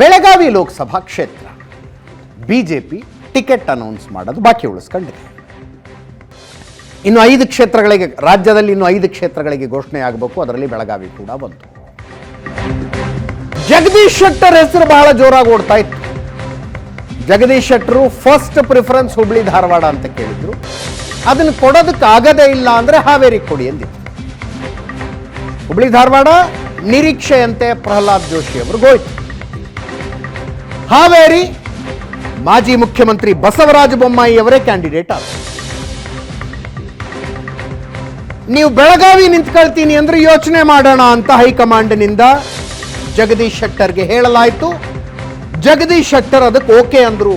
ಬೆಳಗಾವಿ ಲೋಕಸಭಾ ಕ್ಷೇತ್ರ. BJP ticket announce ಮಾಡೋದು ಬಾಕಿ ಉಳಿಸ್ಕೊಂಡಿದೆ. ಇನ್ನು ಐದು ಕ್ಷೇತ್ರಗಳಿಗೆ, ರಾಜ್ಯದಲ್ಲಿ ಇನ್ನು ಐದು ಕ್ಷೇತ್ರಗಳಿಗೆ ಘೋಷಣೆ ಆಗಬೇಕು. ಅದರಲ್ಲಿ ಬೆಳಗಾವಿ ಕೂಡ ಬಂತು. ಜಗದೀಶ್ ಶೆಟ್ಟರ್ ಹೆಸರು ಬಹಳ ಜೋರಾಗಿ ಓಡ್ತಾ ಇತ್ತು. ಜಗದೀಶ್ ಶೆಟ್ಟರು ಫಸ್ಟ್ ಪ್ರಿಫರೆನ್ಸ್ ಹುಬ್ಳಿ ಧಾರವಾಡ ಅಂತ ಕೇಳಿದ್ರು. ಅದನ್ನು ಕೊಡೋದಕ್ಕೆ ಆಗದೇ ಇಲ್ಲ ಅಂದ್ರೆ ಹಾವೇರಿ ಕೊಡಿ ಎಂದಿತ್ತು ಹುಬ್ಳಿ ಧಾರವಾಡ ನಿರೀಕ್ಷೆಯಂತೆ ಪ್ರಹ್ಲಾದ್ ಜೋಶಿ ಅವರು ಹೋಯ್ತು ಹಾವೇರಿ ಮಾಜಿ ಮುಖ್ಯಮಂತ್ರಿ ಬಸವರಾಜ ಬೊಮ್ಮಾಯಿ ಅವರೇ ಕ್ಯಾಂಡಿಡೇಟ್ ಆದ ನೀವು ಬೆಳಗಾವಿ ನಿಂತ್ಕೊಳ್ತೀನಿ ಅಂದ್ರೆ ಯೋಚನೆ ಮಾಡೋಣ ಅಂತ ಹೈಕಮಾಂಡ್ನಿಂದ ಜಗದೀಶ್ ಶೆಟ್ಟರ್ಗೆ ಹೇಳಲಾಯಿತು. ಜಗದೀಶ್ ಶೆಟ್ಟರ್ ಅದಕ್ಕೆ ಓಕೆ ಅಂದ್ರು.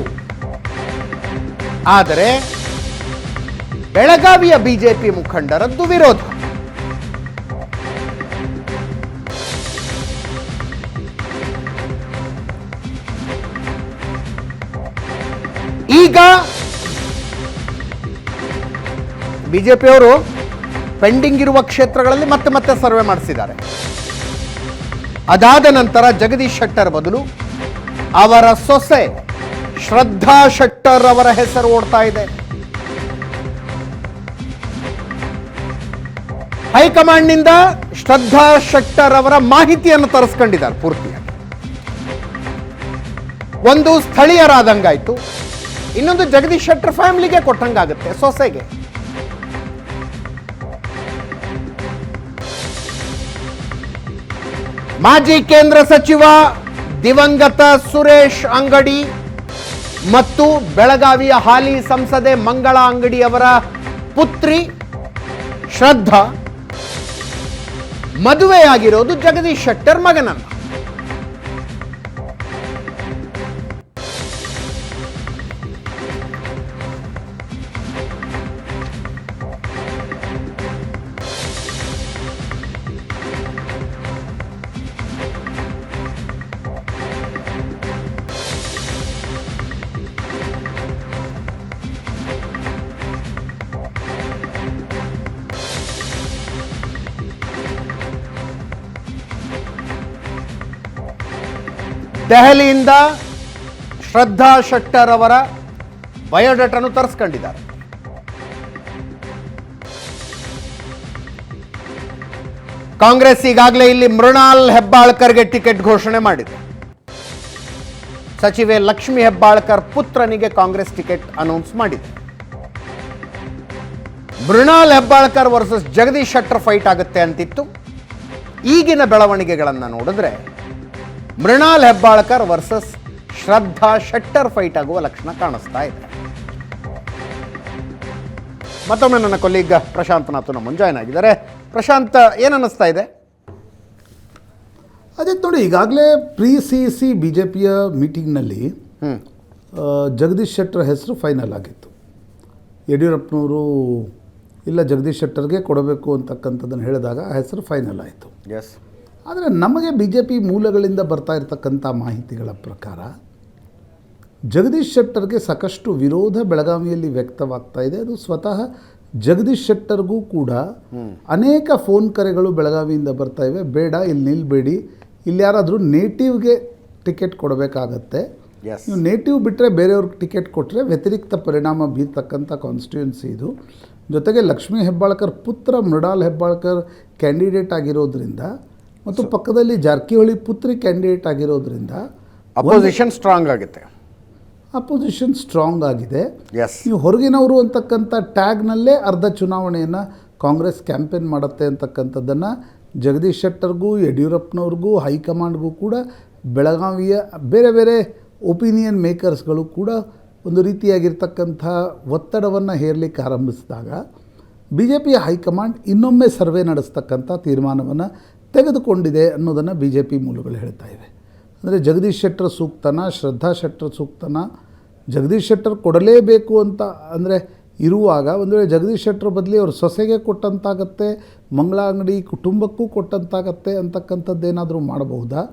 ಆದರೆ ಬೆಳಗಾವಿಯ ಬಿಜೆಪಿ ಮುಖಂಡರದ್ದು ವಿರೋಧ. ಈಗ ಬಿಜೆಪಿಯವರು ಪೆಂಡಿಂಗ್ ಇರುವ ಕ್ಷೇತ್ರಗಳಲ್ಲಿ ಮತ್ತೆ ಮತ್ತೆ ಸರ್ವೆ ಮಾಡಿಸಿದ್ದಾರೆ. ಅದಾದ ನಂತರ ಜಗದೀಶ್ ಶೆಟ್ಟರ್ ಬದಲು ಅವರ ಸೊಸೆ ಶ್ರದ್ಧಾ ಶೆಟ್ಟರ್ ಅವರ ಹೆಸರು ಓಡ್ತಾ ಇದೆ. ಹೈಕಮಾಂಡ್ನಿಂದ ಶ್ರದ್ಧಾ ಶೆಟ್ಟರ್ ಅವರ ಮಾಹಿತಿಯನ್ನು ತರಿಸ್ಕೊಂಡಿದ್ದಾರೆ ಪೂರ್ತಿಯಾಗಿ. ಒಂದು ಸ್ಥಳೀಯರಾದಂಗಾಯ್ತು. ಇನ್ನೊಂದು ಜಗದೀಶ್ ಶೆಟ್ಟರ್ ಫ್ಯಾಮಿಲಿಗೆ ಕೊಟ್ಟಂಗಾಗುತ್ತೆ, ಸೊಸೆಗೆ. ಮಾಜಿ ಕೇಂದ್ರ ಸಚಿವ ದಿವಂಗತ ಸುರೇಶ್ ಅಂಗಡಿ ಮತ್ತು ಬೆಳಗಾವಿಯ ಹಾಲಿ ಸಂಸದೆ ಮಂಗಳ ಅಂಗಡಿ ಅವರ ಪುತ್ರಿ ಶ್ರದ್ಧಾ ಮದುವೆಯಾಗಿರೋದು ಜಗದೀಶ್ ಶೆಟ್ಟರ್ ಮಗನನ್ನ. ದೆಹಲಿಯಿಂದ ಶ್ರದ್ಧಾ ಶೆಟ್ಟರ್ ಅವರ ಬಯೋಡಾಟನ್ನು ತರಿಸ್ಕೊಂಡಿದ್ದಾರೆ. ಕಾಂಗ್ರೆಸ್ ಈಗಾಗಲೇ ಇಲ್ಲಿ ಮೃಣಾಲ್ ಹೆಬ್ಬಾಳ್ಕರ್ಗೆ ಟಿಕೆಟ್ ಘೋಷಣೆ ಮಾಡಿದೆ. ಸಚಿವೆ ಲಕ್ಷ್ಮಿ ಹೆಬ್ಬಾಳ್ಕರ್ ಪುತ್ರನಿಗೆ ಕಾಂಗ್ರೆಸ್ ಟಿಕೆಟ್ ಅನೌನ್ಸ್ ಮಾಡಿದೆ. ಮೃಣಾಲ್ ಹೆಬ್ಬಾಳ್ಕರ್ ವರ್ಸಸ್ ಜಗದೀಶ್ ಶೆಟ್ಟರ್ ಫೈಟ್ ಆಗುತ್ತೆ ಅಂತಿತ್ತು. ಈಗಿನ ಬೆಳವಣಿಗೆಗಳನ್ನು ನೋಡಿದ್ರೆ ಮೃಣಾಲ್ ಹೆಬ್ಬಾಳ್ಕರ್ ವರ್ಸಸ್ ಶ್ರದ್ಧಾ ಶೆಟ್ಟರ್ ಫೈಟ್ ಆಗುವ ಲಕ್ಷಣ ಕಾಣಿಸ್ತಾ ಇದೆ. ಮತ್ತೊಮ್ಮೆ ನನ್ನ ಕೊಲ್ಲಿಗ ಪ್ರಶಾಂತ್ ನಾಥ್ ನಮ್ಮ ಜಾಯ್ನ್ ಆಗಿದ್ದಾರೆ. ಪ್ರಶಾಂತ್ ಏನನ್ನಿಸ್ತಾ ಇದೆ? ಅದೇ ನೋಡಿ ಈಗಾಗಲೇ pre C C B J ಪಿಯ ಮೀಟಿಂಗ್ನಲ್ಲಿ ಜಗದೀಶ್ ಶೆಟ್ಟರ್ ಹೆಸರು ಫೈನಲ್ ಆಗಿತ್ತು. ಯಡಿಯೂರಪ್ಪನವರು ಇಲ್ಲ ಜಗದೀಶ್ ಶೆಟ್ಟರ್ಗೆ ಕೊಡಬೇಕು ಅಂತಕ್ಕಂಥದ್ದನ್ನು ಹೇಳಿದಾಗ ಆ ಹೆಸರು ಫೈನಲ್ ಆಯಿತು. ಎಸ್ ಆದರೆ ನಮಗೆ ಬಿ ಜೆ ಪಿ ಮೂಲಗಳಿಂದ ಬರ್ತಾ ಇರತಕ್ಕಂಥ ಮಾಹಿತಿಗಳ ಪ್ರಕಾರ ಜಗದೀಶ್ ಶೆಟ್ಟರ್ಗೆ ಸಾಕಷ್ಟು ವಿರೋಧ ಬೆಳಗಾವಿಯಲ್ಲಿ ವ್ಯಕ್ತವಾಗ್ತಾ ಇದೆ. ಅದು ಸ್ವತಃ ಜಗದೀಶ್ ಶೆಟ್ಟರ್ಗೂ ಕೂಡ ಅನೇಕ ಫೋನ್ ಕರೆಗಳು ಬೆಳಗಾವಿಯಿಂದ ಬರ್ತಾ ಇವೆ. ಬೇಡ ಇಲ್ಲಿ ನಿಲ್ಬೇಡಿ. ಇಲ್ಲಿ ಯಾರಾದರೂ ನೇಟಿವ್ಗೆ ಟಿಕೆಟ್ ಕೊಡಬೇಕಾಗತ್ತೆ. ನೀವು ನೇಟಿವ್ ಬಿಟ್ಟರೆ ಬೇರೆಯವ್ರಿಗೆ ಟಿಕೆಟ್ ಕೊಟ್ಟರೆ ವ್ಯತಿರಿಕ್ತ ಪರಿಣಾಮ ಬೀರ್ತಕ್ಕಂಥ ಕಾನ್ಸ್ಟಿಟ್ಯೂನ್ಸಿ ಇದು. ಜೊತೆಗೆ ಲಕ್ಷ್ಮೀ ಹೆಬ್ಬಾಳ್ಕರ್ ಪುತ್ರ ಮೃಡಾಲ್ ಹೆಬ್ಬಾಳ್ಕರ್ ಕ್ಯಾಂಡಿಡೇಟ್ ಆಗಿರೋದ್ರಿಂದ ಮತ್ತು ಪಕ್ಕದಲ್ಲಿ ಜಾರಕಿಹೊಳಿ ಪುತ್ರಿ ಕ್ಯಾಂಡಿಡೇಟ್ ಆಗಿರೋದ್ರಿಂದ ಅಪೋಸಿಷನ್ ಸ್ಟ್ರಾಂಗ್ ಆಗುತ್ತೆ. ಅಪೋಸಿಷನ್ ಸ್ಟ್ರಾಂಗ್ ಆಗಿದೆ. ಎಸ್ ನೀವು ಹೊರಗಿನವರು ಅಂತಕ್ಕಂಥ ಟ್ಯಾಗ್ನಲ್ಲೇ ಅರ್ಧ ಚುನಾವಣೆಯನ್ನು ಕಾಂಗ್ರೆಸ್ ಕ್ಯಾಂಪೇನ್ ಮಾಡುತ್ತೆ ಅಂತಕ್ಕಂಥದ್ದನ್ನು ಜಗದೀಶ್ ಶೆಟ್ಟರ್ಗೂ ಯಡಿಯೂರಪ್ಪನವ್ರಿಗೂ ಹೈಕಮಾಂಡ್ಗೂ ಕೂಡ ಬೆಳಗಾವಿಯ ಬೇರೆ ಬೇರೆ ಒಪಿನಿಯನ್ ಮೇಕರ್ಸ್ಗಳು ಕೂಡ ಒಂದು ರೀತಿಯಾಗಿರ್ತಕ್ಕಂಥ ಒತ್ತಡವನ್ನು ಹೇರಲಿಕ್ಕೆ ಆರಂಭಿಸಿದಾಗ ಬಿ ಜೆ ಪಿಯ ಹೈಕಮಾಂಡ್ ಇನ್ನೊಮ್ಮೆ ಸರ್ವೆ ನಡೆಸ್ತಕ್ಕಂಥ ತೀರ್ಮಾನವನ್ನು ತೆಗೆದುಕೊಂಡಿದೆ ಅನ್ನೋದನ್ನು ಬಿ ಜೆ ಪಿ ಮೂಲಗಳು ಹೇಳ್ತಾ ಇವೆ. ಅಂದರೆ ಜಗದೀಶ್ ಶೆಟ್ಟರ್ ಸೂಕ್ತನ, ಶ್ರದ್ಧಾ ಶೆಟ್ಟರ್ ಸೂಕ್ತನ? ಜಗದೀಶ್ ಶೆಟ್ಟರ್ ಕೊಡಲೇಬೇಕು ಅಂತ, ಅಂದರೆ ಇರುವಾಗ ಒಂದು ವೇಳೆ ಜಗದೀಶ್ ಶೆಟ್ಟರ್ ಬದಲಿ ಅವರು ಸೊಸೆಗೆ ಕೊಟ್ಟಂತಾಗತ್ತೆ, ಮಂಗಳ ಅಂಗಡಿ ಕುಟುಂಬಕ್ಕೂ ಕೊಟ್ಟಂತಾಗತ್ತೆ ಅಂತಕ್ಕಂಥದ್ದೇನಾದರೂ ಮಾಡಬಹುದಾ?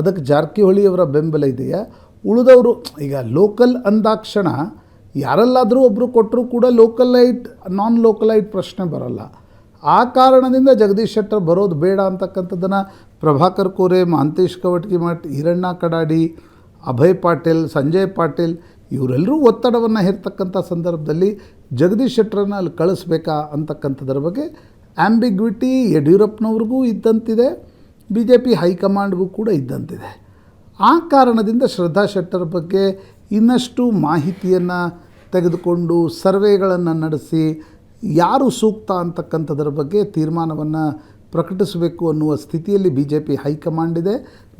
ಅದಕ್ಕೆ ಜಾರಕಿಹೊಳಿಯವರ ಬೆಂಬಲ ಇದೆಯಾ? ಉಳಿದವರು, ಈಗ ಲೋಕಲ್ ಅಂದಾಕ್ಷಣ, ಯಾರಲ್ಲಾದರೂ ಒಬ್ಬರು ಕೊಟ್ಟರೂ ಕೂಡ ಲೋಕಲೈಟ್, ನಾನ್ ಲೋಕಲೈಟ್ ಪ್ರಶ್ನೆ ಬರಲ್ಲ. ಆ ಕಾರಣದಿಂದ ಜಗದೀಶ್ ಶೆಟ್ಟರ್ ಬರೋದು ಬೇಡ ಅಂತಕ್ಕಂಥದ್ದನ್ನು ಪ್ರಭಾಕರ್ ಕೋರೆ ಅಂತೀಶ್ ಕವಟ್ಗಿ ಮಠ್ ಈರಣ್ಣ ಕಡಾಡಿ, ಅಭಯ್ ಪಾಟೀಲ್, ಸಂಜಯ್ ಪಾಟೀಲ್ ಇವರೆಲ್ಲರೂ ಒತ್ತಡವನ್ನು ಹೇರ್ತಕ್ಕಂಥ ಸಂದರ್ಭದಲ್ಲಿ ಜಗದೀಶ್ ಶೆಟ್ಟರನ್ನು ಅಲ್ಲಿ ಕಳಿಸ್ಬೇಕಾ ಅಂತಕ್ಕಂಥದ್ರ ಬಗ್ಗೆ ಆ್ಯಂಬಿಗ್ವಿಟಿ ಯಡಿಯೂರಪ್ಪನವ್ರಿಗೂ ಇದ್ದಂತಿದೆ. ಬಿ ಜೆ ಪಿ ಹೈಕಮಾಂಡ್ಗೂ ಕೂಡ ಇದ್ದಂತಿದೆ. ಆ ಕಾರಣದಿಂದ ಶ್ರದ್ಧಾ ಶೆಟ್ಟರ್ ಬಗ್ಗೆ ಇನ್ನಷ್ಟು ಮಾಹಿತಿಯನ್ನು ತೆಗೆದುಕೊಂಡು ಸರ್ವೆಗಳನ್ನು ನಡೆಸಿ ಯಾರು ಸೂಕ್ತ ಅಂತಕ್ಕಂಥದ್ರ ಬಗ್ಗೆ ತೀರ್ಮಾನವನ್ನು ಪ್ರಕಟಿಸಬೇಕು ಅನ್ನುವ ಸ್ಥಿತಿಯಲ್ಲಿ ಬಿ ಜೆ ಪಿ ಹೈಕಮಾಂಡ್ ಇದೆ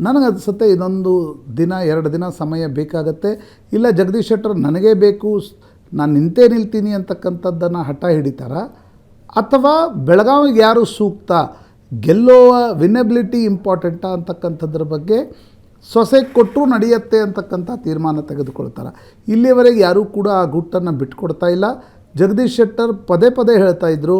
ನನಗನ್ಸುತ್ತೆ ಇದೊಂದು ದಿನ, ಎರಡು ದಿನ ಸಮಯ ಬೇಕಾಗತ್ತೆ. ಇಲ್ಲ ಜಗದೀಶ್ ಶೆಟ್ಟರ್ ನನಗೇ ಬೇಕು, ನಾನು ನಿಂತೇ ನಿಲ್ತೀನಿ ಅಂತಕ್ಕಂಥದ್ದನ್ನು ಹಠ ಹಿಡಿತಾರ? ಅಥವಾ ಬೆಳಗಾವಿಗೆ ಯಾರು ಸೂಕ್ತ? ಗೆಲ್ಲುವ ವಿನೆಬಿಲಿಟಿ ಇಂಪಾರ್ಟೆಂಟಾ ಅಂತಕ್ಕಂಥದ್ರ ಬಗ್ಗೆ ಸೊಸೆ ಕೊಟ್ಟರು ನಡೆಯುತ್ತೆ ಅಂತಕ್ಕಂಥ ತೀರ್ಮಾನ ತೆಗೆದುಕೊಳ್ತಾರೆ? ಇಲ್ಲಿಯವರೆಗೆ ಯಾರೂ ಕೂಡ ಆ ಗುಟ್ಟನ್ನು ಬಿಟ್ಕೊಡ್ತಾ ಇಲ್ಲ. ಜಗದೀಶ್ ಶೆಟ್ಟರ್ ಪದೇ ಪದೇ ಹೇಳ್ತಾ ಇದ್ದರು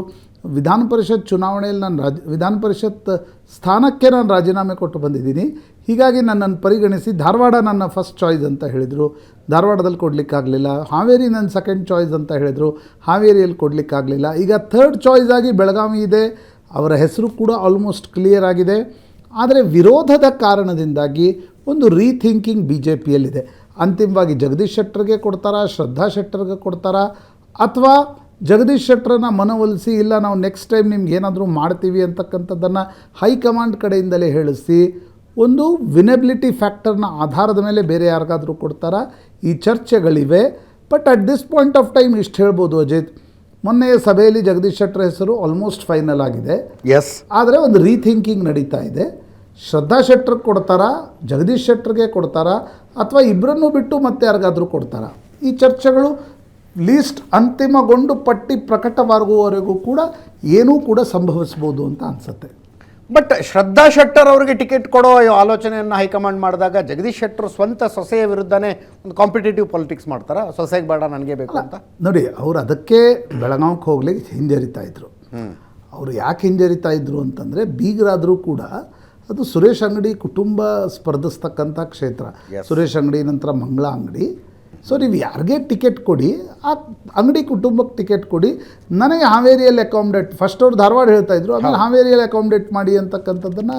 ವಿಧಾನ ಪರಿಷತ್ ಚುನಾವಣೆಯಲ್ಲಿ ನಾನು ರಾಜ, ವಿಧಾನ ಪರಿಷತ್ ಸ್ಥಾನಕ್ಕೆ ನಾನು ರಾಜೀನಾಮೆ ಕೊಟ್ಟು ಬಂದಿದ್ದೀನಿ. ಹೀಗಾಗಿ ನನ್ನನ್ನು ಪರಿಗಣಿಸಿ ಧಾರವಾಡ ನನ್ನ ಫಸ್ಟ್ ಚಾಯ್ಸ್ ಅಂತ ಹೇಳಿದರು. ಧಾರವಾಡದಲ್ಲಿ ಕೊಡಲಿಕ್ಕಾಗಲಿಲ್ಲ. ಹಾವೇರಿ ನನ್ನ ಸೆಕೆಂಡ್ ಚಾಯ್ಸ್ ಅಂತ ಹೇಳಿದರು. ಹಾವೇರಿಯಲ್ಲಿ ಕೊಡಲಿಕ್ಕಾಗಲಿಲ್ಲ. ಈಗ ಥರ್ಡ್ ಚಾಯ್ಸ್ ಆಗಿ ಬೆಳಗಾವಿ ಇದೆ. ಅವರ ಹೆಸರು ಕೂಡ ಆಲ್ಮೋಸ್ಟ್ ಕ್ಲಿಯರ್ ಆಗಿದೆ. ಆದರೆ ವಿರೋಧದ ಕಾರಣದಿಂದಾಗಿ ಒಂದು ರೀಥಿಂಕಿಂಗ್ ಬಿ ಜೆ ಪಿಯಲ್ಲಿದೆ ಅಂತಿಮವಾಗಿ ಜಗದೀಶ್ ಶೆಟ್ಟರ್ಗೆ ಕೊಡ್ತಾರಾ, ಶ್ರದ್ಧಾ ಶೆಟ್ಟರ್ಗೆ ಕೊಡ್ತಾರಾ? ಅಥವಾ ಜಗದೀಶ್ ಶೆಟ್ಟರನ್ನ ಮನವೊಲಿಸಿ ಇಲ್ಲ ನಾವು ನೆಕ್ಸ್ಟ್ ಟೈಮ್ ನಿಮ್ಗೆ ಏನಾದರೂ ಮಾಡ್ತೀವಿ ಅಂತಕ್ಕಂಥದ್ದನ್ನು ಹೈಕಮಾಂಡ್ ಕಡೆಯಿಂದಲೇ ಹೇಳಿಸಿ ಒಂದು ವಿನೆಬಿಲಿಟಿ ಫ್ಯಾಕ್ಟರ್ನ ಆಧಾರದ ಮೇಲೆ ಬೇರೆ ಯಾರಿಗಾದರೂ ಕೊಡ್ತಾರಾ? ಈ ಚರ್ಚೆಗಳಿವೆ. But at this point of time ಇಷ್ಟು ಹೇಳ್ಬೋದು ಅಜಿತ್. ಮೊನ್ನೆ ಸಭೆಯಲ್ಲಿ ಜಗದೀಶ್ ಶೆಟ್ಟರ್ ಹೆಸರು ಆಲ್ಮೋಸ್ಟ್ ಫೈನಲ್ ಆಗಿದೆ. ಎಸ್ ಆದರೆ ಒಂದು ರೀಥಿಂಕಿಂಗ್ ನಡೀತಾ ಇದೆ. ಶ್ರದ್ಧಾ ಶೆಟ್ಟರ್ಗೆ ಕೊಡ್ತಾರಾ? ಜಗದೀಶ್ ಶೆಟ್ಟರ್ಗೆ ಕೊಡ್ತಾರಾ? ಅಥವಾ ಇಬ್ಬರನ್ನೂ ಬಿಟ್ಟು ಮತ್ತೆ ಯಾರಿಗಾದರೂ ಕೊಡ್ತಾರಾ? ಈ ಚರ್ಚೆಗಳು ಲೀಸ್ಟ್ ಅಂತಿಮಗೊಂಡು ಪಟ್ಟಿ ಪ್ರಕಟವಾಗುವವರೆಗೂ ಕೂಡ ಏನೂ ಕೂಡ ಸಂಭವಿಸ್ಬೋದು ಅಂತ ಅನಿಸುತ್ತೆ. ಬಟ್ ಶ್ರದ್ಧಾ ಶೆಟ್ಟರ್ ಅವರಿಗೆ ಟಿಕೆಟ್ ಕೊಡೋ ಆಲೋಚನೆಯನ್ನು ಹೈಕಮಾಂಡ್ ಮಾಡಿದಾಗ ಜಗದೀಶ್ ಶೆಟ್ಟರ್ ಸ್ವಂತ ಸೊಸೆಯ ವಿರುದ್ಧನೇ ಒಂದು ಕಾಂಪಿಟೇಟಿವ್ ಪಾಲಿಟಿಕ್ಸ್ ಮಾಡ್ತಾರೆ? ಸೊಸೆಗೆ ಬೇಡ ನನಗೆ ಬೇಕು ಅಂತ? ನೋಡಿ ಅವ್ರು ಅದಕ್ಕೆ ಬೆಳಗಾವಿಗೆ ಹೋಗ್ಲಿಕ್ಕೆ ಹಿಂಜರಿತಾ ಇದ್ರು. ಅವರು ಯಾಕೆ ಹಿಂಜರಿತಾ ಇದ್ರು ಅಂತಂದರೆ ಬೀಗರಾದರೂ ಕೂಡ ಅದು ಸುರೇಶ್ ಅಂಗಡಿ ಕುಟುಂಬ ಸ್ಪರ್ಧಿಸ್ತಕ್ಕಂಥ ಕ್ಷೇತ್ರ. ಸುರೇಶ್ ಅಂಗಡಿ ನಂತರ ಮಂಗಳ ಅಂಗಡಿ. ಸೊ ನೀವು ಯಾರಿಗೆ ಟಿಕೆಟ್ ಕೊಡಿ ಆ ಅಂಗಡಿ ಕುಟುಂಬಕ್ಕೆ ಟಿಕೆಟ್ ಕೊಡಿ ನನಗೆ ಹಾವೇರಿಯಲ್ಲಿ ಅಕಾಮಡೇಟ್ ಫಸ್ಟ್ ಅವ್ರು ಧಾರವಾಡ ಹೇಳ್ತಾ ಇದ್ರು ಆಮೇಲೆ ಹಾವೇರಿಯಲ್ಲಿ ಅಕಾಮಡೇಟ್ ಮಾಡಿ ಅಂತಕ್ಕಂಥದ್ದನ್ನು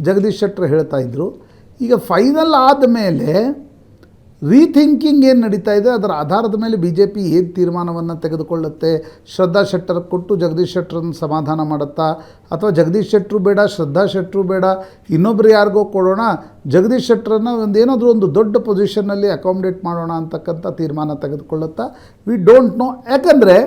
ಜಗದೀಶ್ ಶೆಟ್ಟರ್ ಹೇಳ್ತಾ ಇದ್ರು. ಈಗ ಫೈನಲ್ ಆದಮೇಲೆ ರೀಥಿಂಕಿಂಗ್ ಏನು ನಡೀತಾ ಇದೆ? ಅದರ ಆಧಾರದ ಮೇಲೆ ಬಿ ಜೆ ಪಿ ಏನು ತೀರ್ಮಾನವನ್ನು ತೆಗೆದುಕೊಳ್ಳುತ್ತೆ? ಶ್ರದ್ಧಾ ಶೆಟ್ಟರ್ ಕೊಟ್ಟು ಜಗದೀಶ್ ಶೆಟ್ಟರನ್ನು ಸಮಾಧಾನ ಮಾಡುತ್ತಾ? ಅಥವಾ ಜಗದೀಶ್ ಶೆಟ್ಟರು ಬೇಡ, ಶ್ರದ್ಧಾ ಶೆಟ್ಟರು ಬೇಡ, ಇನ್ನೊಬ್ರು ಯಾರಿಗೋ ಕೊಡೋಣ, ಜಗದೀಶ್ ಶೆಟ್ಟರನ್ನು ಒಂದು ಏನಾದರೂ ಒಂದು ದೊಡ್ಡ ಪೊಸಿಷನ್ನಲ್ಲಿ ಅಕಾಮಿಡೇಟ್ ಮಾಡೋಣ ಅಂತಕ್ಕಂಥ ತೀರ್ಮಾನ ತೆಗೆದುಕೊಳ್ಳುತ್ತಾ? ವಿ ಡೋಂಟ್ ನೋ ಯಾಕಂದರೆ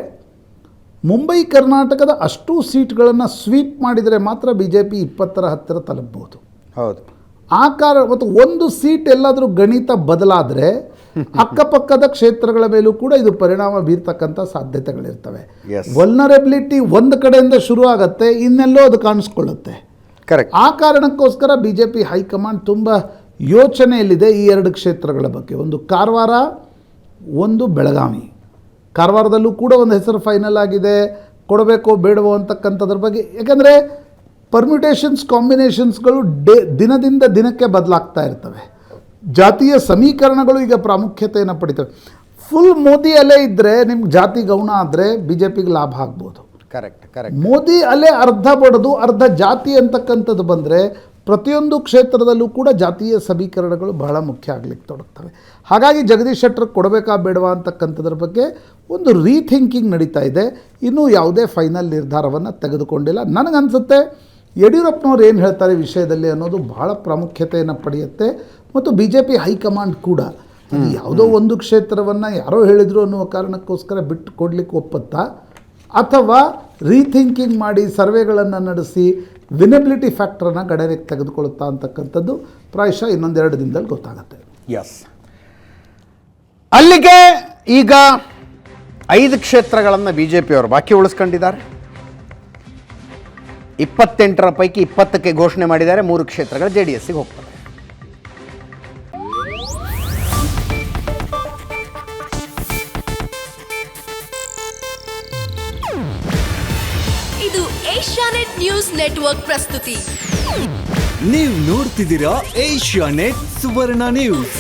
ಮುಂಬೈ, ಕರ್ನಾಟಕದ ಅಷ್ಟೂ ಸೀಟ್ಗಳನ್ನು ಸ್ವೀಪ್ ಮಾಡಿದರೆ ಮಾತ್ರ ಬಿ ಜೆ ಪಿ ಇಪ್ಪತ್ತರ ಹತ್ತಿರ ತಲುಪಬಹುದು ಹೌದು. ಆ ಕಾರಣ ಮತ್ತು ಒಂದು ಸೀಟ್ ಎಲ್ಲಾದರೂ ಗಣಿತ ಬದಲಾದರೆ ಅಕ್ಕಪಕ್ಕದ ಕ್ಷೇತ್ರಗಳ ಮೇಲೂ ಕೂಡ ಇದು ಪರಿಣಾಮ ಬೀರ್ತಕ್ಕಂಥ ಸಾಧ್ಯತೆಗಳಿರ್ತವೆ. ವಲ್ನರೆಬಿಲಿಟಿ ಒಂದು ಕಡೆಯಿಂದ ಶುರು ಆಗುತ್ತೆ ಇನ್ನೆಲ್ಲೋ ಅದು ಕಾಣಿಸ್ಕೊಳ್ಳುತ್ತೆ. ಕರೆಕ್ಟ್ ಆ ಕಾರಣಕ್ಕೋಸ್ಕರ ಬಿ ಜೆ ಪಿ ಹೈಕಮಾಂಡ್ ತುಂಬ ಯೋಚನೆಯಲ್ಲಿದೆ ಈ ಎರಡು ಕ್ಷೇತ್ರಗಳ ಬಗ್ಗೆ. ಒಂದು ಕಾರವಾರ ಒಂದು ಬೆಳಗಾವಿ. ಕಾರವಾರದಲ್ಲೂ ಕೂಡ ಒಂದು ಹೆಸರು ಫೈನಲ್ ಆಗಿದೆ. ಕೊಡಬೇಕೋ ಬೇಡವೋ ಅಂತಕ್ಕಂಥದ್ರ ಬಗ್ಗೆ. ಯಾಕಂದರೆ ಪರ್ಮ್ಯುಟೇಷನ್ಸ್ ಕಾಂಬಿನೇಷನ್ಸ್ಗಳು ಡೇ ದಿನದಿಂದ ದಿನಕ್ಕೆ ಬದಲಾಗ್ತಾ ಇರ್ತವೆ. ಜಾತಿಯ ಸಮೀಕರಣಗಳು ಈಗ ಪ್ರಾಮುಖ್ಯತೆಯನ್ನು ಪಡಿತವೆ. ಫುಲ್ ಮೋದಿ ಅಲೆ ಇದ್ದರೆ ನಿಮ್ಗೆ ಜಾತಿ ಗೌಣ ಆದರೆ ಬಿ ಜೆ ಪಿಗೆ ಲಾಭ ಆಗ್ಬೋದು. ಕರೆಕ್ಟ್ ಕರೆಕ್ಟ್ ಮೋದಿ ಅಲೆ ಅರ್ಧ ಬಡದು ಅರ್ಧ ಜಾತಿ ಅಂತಕ್ಕಂಥದ್ದು ಬಂದರೆ ಪ್ರತಿಯೊಂದು ಕ್ಷೇತ್ರದಲ್ಲೂ ಕೂಡ ಜಾತೀಯ ಸಮೀಕರಣಗಳು ಬಹಳ ಮುಖ್ಯ ಆಗಲಿಕ್ಕೆ ತೊಡಗ್ತವೆ. ಹಾಗಾಗಿ ಜಗದೀಶ್ ಶೆಟ್ಟರ್ ಕೊಡಬೇಕಾ ಬೇಡವಾ ಅಂತಕ್ಕಂಥದ್ರ ಬಗ್ಗೆ ಒಂದು ರೀಥಿಂಕಿಂಗ್ ನಡೀತಾ ಇದೆ. ಇನ್ನೂ ಯಾವುದೇ ಫೈನಲ್ ನಿರ್ಧಾರವನ್ನು ತೆಗೆದುಕೊಂಡಿಲ್ಲ. ನನಗನ್ಸುತ್ತೆ ಯಡಿಯೂರಪ್ಪನವ್ರು ಏನು ಹೇಳ್ತಾರೆ ವಿಷಯದಲ್ಲಿ ಅನ್ನೋದು ಬಹಳ ಪ್ರಾಮುಖ್ಯತೆಯನ್ನು ಪಡೆಯುತ್ತೆ ಮತ್ತು ಬಿ ಜೆ ಪಿ ಹೈಕಮಾಂಡ್ ಕೂಡ ಯಾವುದೋ ಒಂದು ಕ್ಷೇತ್ರವನ್ನು ಯಾರೋ ಹೇಳಿದರು ಅನ್ನುವ ಕಾರಣಕ್ಕೋಸ್ಕರ ಬಿಟ್ಟು ಕೊಡಲಿಕ್ಕೆ ಒಪ್ಪತ್ತಾ? ಅಥವಾ ರೀಥಿಂಕಿಂಗ್ ಮಾಡಿ ಸರ್ವೆಗಳನ್ನು ನಡೆಸಿ ವಿನಬಿಲಿಟಿ ಫ್ಯಾಕ್ಟ್ರನ್ನು ಗಣನೆಗೆ ತೆಗೆದುಕೊಳ್ಳುತ್ತಾ ಅಂತಕ್ಕಂಥದ್ದು ಪ್ರಾಯಶಃ ಇನ್ನೊಂದೆರಡು ದಿನದಲ್ಲಿ ಗೊತ್ತಾಗುತ್ತೆ. ಎಸ್ ಅಲ್ಲಿಗೆ ಈಗ ಐದು ಕ್ಷೇತ್ರಗಳನ್ನು ಬಿ ಜೆ ಪಿಯವರು ಬಾಕಿ ಉಳಿಸ್ಕೊಂಡಿದ್ದಾರೆ. ಇಪ್ಪತ್ತೆಂಟರ ಪೈಕಿ ಇಪ್ಪತ್ತಕ್ಕೆ ಘೋಷಣೆ ಮಾಡಿದ್ದಾರೆ. ಮೂರು ಕ್ಷೇತ್ರಗಳು ಜೆ ಡಿ ಎಸ್ಸಿಗೆ ಹೋಗ್ತವೆ. ಇದು ಏಷ್ಯಾನೆಟ್ ನ್ಯೂಸ್ ನೆಟ್ವರ್ಕ್ ಪ್ರಸ್ತುತಿ. ನೀವು ನೋಡ್ತಿದ್ದೀರಾ ಏಷ್ಯಾ ನೆಟ್ ಸುವರ್ಣ ನ್ಯೂಸ್.